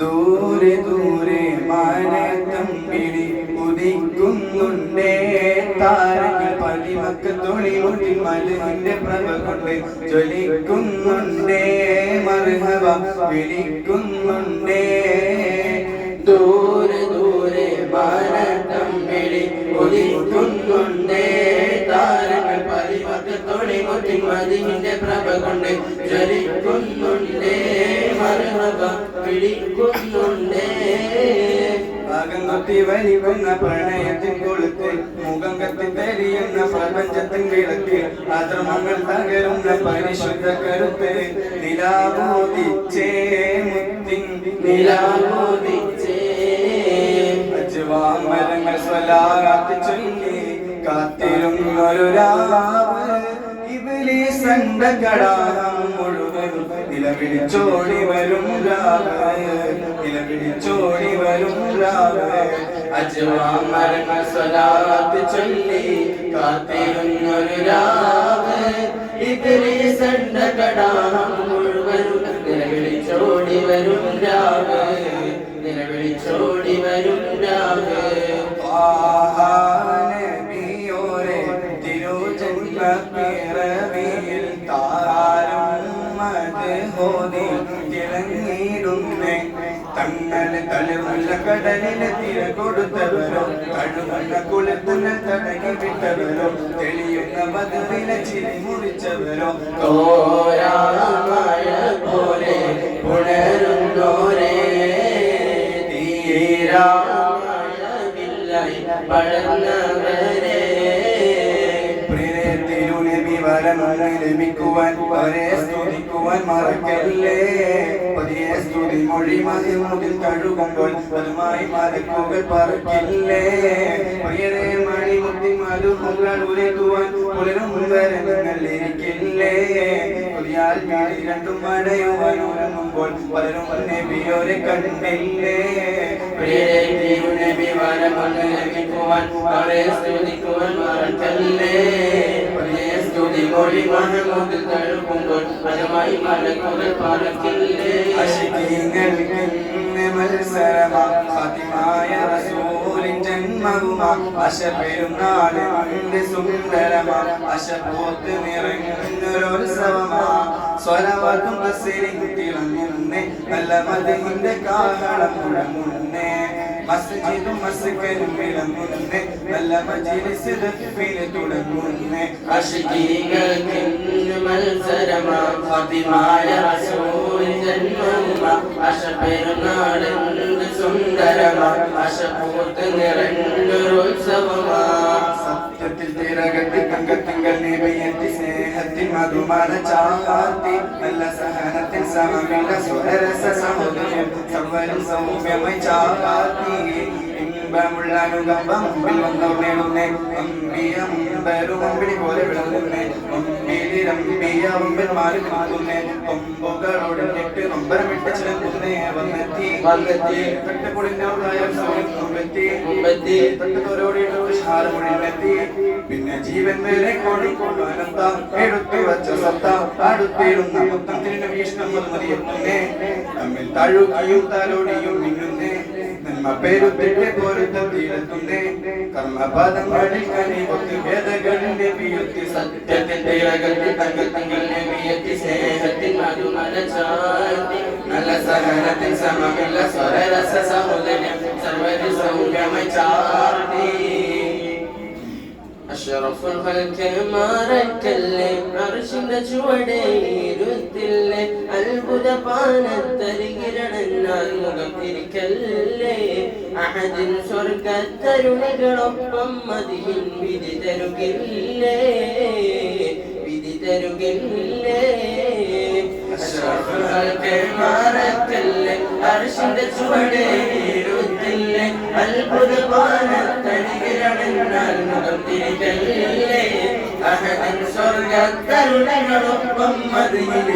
ദൂരെ ദൂരെ മാനത്തമ്പിളി ഉദിക്കുന്നുണ്ടേ. താരങ്ങൾ പതിമക്ക് മുടി മലുവിന്റെ പ്രഭ കൊണ്ട് ജ്വലിക്കുന്നുണ്ടേ. മർഹവ വിളിക്കുന്നുണ്ടേ. മലുവിന്റെ പ്രഭ കൊണ്ട് ചലിക്കുന്നുണ്ടേ മർഹബ പിടിക്കുന്നുണ്ടേ. ഭാഗം കൊത്തി വലിക്കുന്ന പ്രണയത്തിൻ കൊളുത്ത് മുഖം കത്തി തെരിയുന്ന പ്രപഞ്ചത്തിൻ വിളക്ക് ആദ്രമങ്ങൾ തകരുന്ന പരിശുദ്ധ കരുത്ത്. നിലാമോദിച്ചേ മുത്തിൻ നിലാമോദിച്ചേ അജുവാമരങ്ങൾ സ്വലാകാത്തി ചൊല്ലി കാത്തിരുന്നൊരു രാവ് ഇബിലീസണ്ട കടാഹം മുഴുവൻ നിലപിടിച്ചോടി വരും രാവ്. നിലവിളിച്ചോടി വരും രാവ്. അജവാമരങ്ങൾ സ്വലാത്ത് ചൊല്ലി കാത്തിരുന്നൊരു രാവ്. ഇബിലീസണ്ട കടാഹം മുഴുവൻ നിലവിളിച്ചോടി വരും രാവ്. നിലവിളിച്ചോടി വരും രാവ്. തിളങ്ങിയിടുന്നേ തങ്ങളെ തലമുള്ള കടലിന് തിര കൊടുത്തവരോ കഴുകുന്ന കുളത്തിന് തടകി വിട്ടവരോ തെളിയുന്ന മധുവിലെ ചിരി മുറിച്ചവരോ. തോരാമായ പോലെ പുണരുന്നോരേ. തീരാമായ പടർന്നവരേ വരമൊന്ന് ലഭിക്കുവാൻ അവരെ സ്തുതിക്കുവാൻ മറക്കല്ലേ? പതിയെ സ്തുതി മൊഴി മഹിമുതിൽ കഴുകുമ്പോൾ അതുമായി മലക്കുകൾ പറക്കില്ലേ? പയ്യനെ മണിമുത്തി മരുമുകൾ ഉരക്കുവാൻ പുലരും വരെ നിങ്ങൾ ഇരിക്കില്ലേ? പുതിയാൽ വീടി രണ്ടും മടയുവാൻ ഉറങ്ങുമ്പോൾ പലരും നബിയോരെ കണ്ടില്ലേ? തിരുനബി വരമൊന്ന് ലഭിക്കുവാൻ അവരെ സ്തുതിക്കുവാൻ മറക്കല്ലേ? മൊഴി മഹമുതിൽ കഴുകുമ്പോൾ അതുമായി മലക്കുകൾ പറക്കില്ലേ അശികീങ്ങൾക്ക് മത്സരമാ. ഫാത്തിമായ റസൂലിൻ ജന്മവുമാ. അശ പെരുന്നാളിന്റെ സുന്ദരമാ. അശ പോത്ത് നിറഞ്ഞൊരോത്സവമാ. സ്വരവാക്കും കസേരിയും തിളങ്ങുന്നേ നല്ല മതിന്റെ കാഹളം മുഴങ്ങുന്നേ. മസ്ജിദും മസ്കരും വിളങ്ങുന്നേ നല്ല മജിലിസ് ദഫിന് തുടങ്ങുന്നേ. അഷികീകൾക്ക് മത്സരമാ. ഫാത്തിമായ റസൂൽ ജന്മമാ അശപെരുന്നാളെന്ത് സുന്ദരമാ. അശപൂത്ത് നിറഞ്ഞൊരുത്സവമാ സത്യത്തിൽ തിരകത്തി തങ്കത്തിങ്കൾ നിവയത്തി സ്നേഹത്തിൽ മധുമാല ചാർത്തി നല്ല സഹനത്തിൽ സമമില്ല സ്വരരസ സമുദ്രം സർവരും സൗമ്യമായി ചാർത്തി ഇമ്പമുള്ള അനുകമ്പ മുമ്പിൽ വന്നവർ നേടുന്നേ. അമ്പിയ മുമ്പരും അമ്പിളി പോലെ വിളങ്ങുന്നേ. പിന്നെ ജീവൻ വരെ കൊടുക്കൊണ്ടാനന്ത എടുത്തു വച്ച സത്ത. അടുത്തിരുന്ന മൊത്തം ഭീഷണം തമ്മിൽ തഴുകയും തലോടിയും നന്മ പേരുത്തിട്ട് പൊരുത്തത്തിലെത്തുന്നേ കർമ്മപദങ്ങളിൽ കനിവൊത്ത് വേദകളിന്റെ വിയുത്തി സത്യത്തിന്റെ തിളകത്തിൽ തങ്കത്തങ്ങൾ വിയത്തി സ്നേഹത്തിൽ മധുമലചാത്തി നല്ല സഹനത്തിൽ സമമില്ല സ്വരരസ സഹോദര്യം സർവരി സൗമ്യമായി ചാർത്തി. അഷറഫുൽ മാറക്കല്ലേ അർഷിന്റെ ചുവടേരുത്തില്ലേ അത്ഭുത പാനത്തരികിരണന്നാൽ മുഖം തിരിക്കല്ലേ. അഹദിൻ സ്വർഗത്തരുണകളൊപ്പം മതിയിൽ വിധി തരുകില്ലേ? വിധി തരുകില്ലേ? മാറക്കല്ലേ അർഷിന്റെ ചുവടേരുത്തില്ലേ അത്ഭുത പാനത്തരികിരണന്നാൽ മുഖം തിരികല്ലേ? അഹദിൻ സ്വർഗത്തരുണകളൊപ്പം മതിയിൻ